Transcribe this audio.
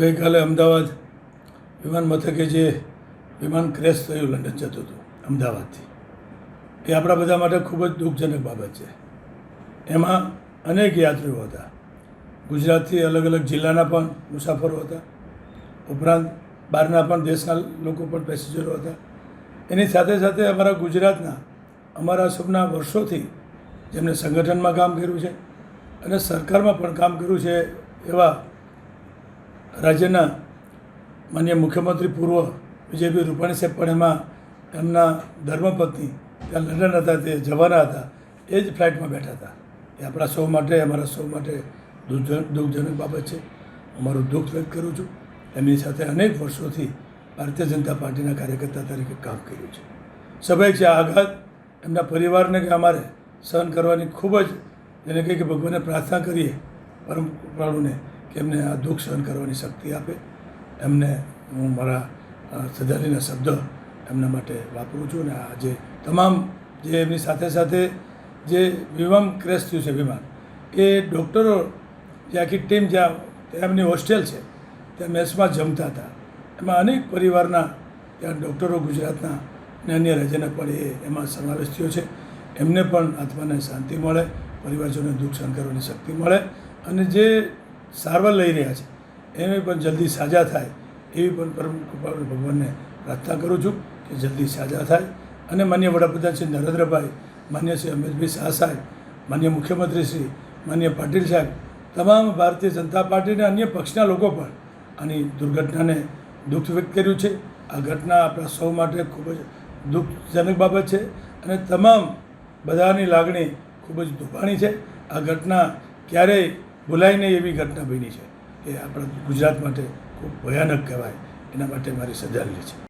ગઈકાલે અમદાવાદ વિમાન મથકે જે વિમાન ક્રેશ થયું લંડન જતું હતું, અમદાવાદથી. એ આપણા બધા માટે ખૂબ જ દુઃખજનક બાબત છે. એમાં અનેક યાત્રીઓ હતા. ગુજરાતથી અલગ અલગ જિલ્લાના પણ મુસાફરો હતા. ઉપરાંત બહારના પણ દેશના લોકો પણ પેસેન્જરો હતા. એની સાથે સાથે અમારા ગુજરાતના, અમારા સૌના વર્ષોથી જેમણે સંગઠનમાં કામ કર્યું છે અને સરકારમાં પણ કામ કર્યું છે એવા રાજ્યના માન્ય મુખ્યમંત્રી પૂર્વ વિજયભાઈ રૂપાણી સાહેબ પણ એમાં એમના ધર્મપત્ની, ત્યાં લંડન હતા, તે જવાના હતા, એ જ ફ્લાઇટમાં બેઠા હતા. એ આપણા સૌ માટે, અમારા સૌ માટે દુઃખજનક બાબત છે. અમારું દુઃખ વ્યક્ત કરું છું. એમની સાથે અનેક વર્ષોથી ભારતીય જનતા પાર્ટીના કાર્યકર્તા તરીકે કામ કર્યું છે. સભાય છે આઘાત એમના પરિવારને કે અમારે સહન કરવાની ખૂબ જ, એને કહે કે ભગવાનને પ્રાર્થના કરીએ, પરમ કૃપાળુને કે એમને આ દુઃખ સહન કરવાની શક્તિ આપે. એમને હું મારા અ, શબ્દ એમના માટે વાપરું છું અને આ જે તમામ જે એમની સાથે સાથે જે વિમાન ક્રેશ થયું છે વિમાન એ ડૉક્ટરો જે આખી ટીમ જ્યાં એમની હોસ્ટેલ છે ત્યાં મેસમાં જમતા હતા. એમાં અનેક પરિવારના ત્યાં ડૉક્ટરો ગુજરાતના અને અન્ય રાજ્યના પણ એ એમાં સમાવેશ થયો છે. એમને પણ આત્માને શાંતિ મળે પરિવારજોને દુઃખ સહન કરવાની શક્તિ મળે અને જે સારવાર લઈ રહ્યા છે. એને પણ જલ્દી સાજા થાય એવી પણ પરમ કૃપા ભગવાનને પ્રાર્થના કરું છું કે જલ્દી સાજા થાય. અને માન્ય વડાપ્રધાન શ્રી નરેન્દ્રભાઈ, માન્ય શ્રી અમિતભાઈ શાહ સાહેબ, માન્ય મુખ્યમંત્રી શ્રી, માન્ય પાટીલ સાહેબ, તમામ ભારતીય જનતા પાર્ટીના અન્ય પક્ષના લોકો પણ આની દુર્ઘટનાને દુઃખ વ્યક્ત કર્યું છે. આ ઘટના આપણા સૌ માટે ખૂબ જ દુઃખજનક બાબત છે અને તમામ બધાની લાગણી ખૂબ જ દુભાણી છે. આ ઘટના ક્યારેય નહીં એવી ઘટના બની છે એ આપણા ગુજરાત માટે ખૂબ ભયાનક કહેવાય. એના માટે મારી શ્રદ્ધાંજલિ છે.